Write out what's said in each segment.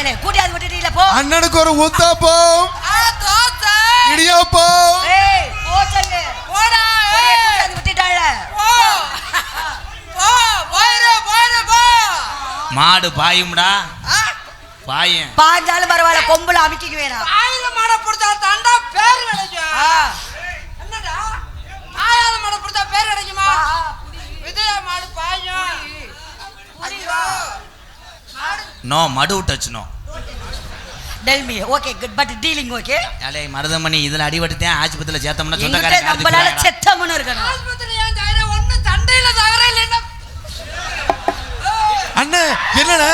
பயலே கூட்டியாவது விட்டுட்டீல போ. அண்ணனுக்கு ஒரு தோசை. இடியாப்பம். மாடு பாயும்டா. பாயும். பாஞ்சாலும் பரவாயில்ல கொம்புல அமுக்கிக்க வேணாம் மாடை பிடிச்சா தாண்டா நோ மடு touch no tell me okay good but dealing okay அலே மருதமணி இதுல அடிபட்டுத்தேன் ஆஸ்பத்திரியில சேர்த்தோம்னா சொந்தக்காரன் நம்மளால செத்தமுன்னு இருக்கணும். ஆஸ்பத்திரி ஏன் சாகுற? ஒண்ணு சண்டையில சாகுற, இல்லைன்னா அண்ணே என்னண்ணே?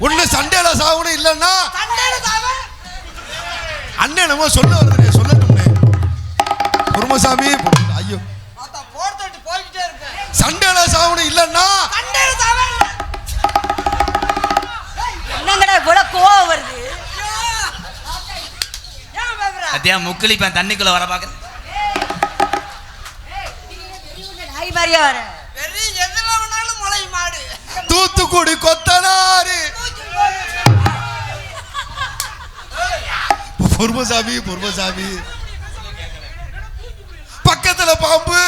ஒண்ணு சண்டையில சாகணும் இல்லன்னா? சண்டையில சாவ? அண்ணன் என்னமோ சொல்ல வருதுண்ணே சொல்லட்டும்ண்ணே. குருமசாமி ஐயோ. சண்டையில சாகணும் இல்லன்னா அத்தியா முக்குளிப்பேன் தண்ணிக்குள்ள வர மாடு. தூத்துக்குடி கொத்தனாரு பொறுமசாமி பொறுமசாமி பக்கத்துல பாம்பு.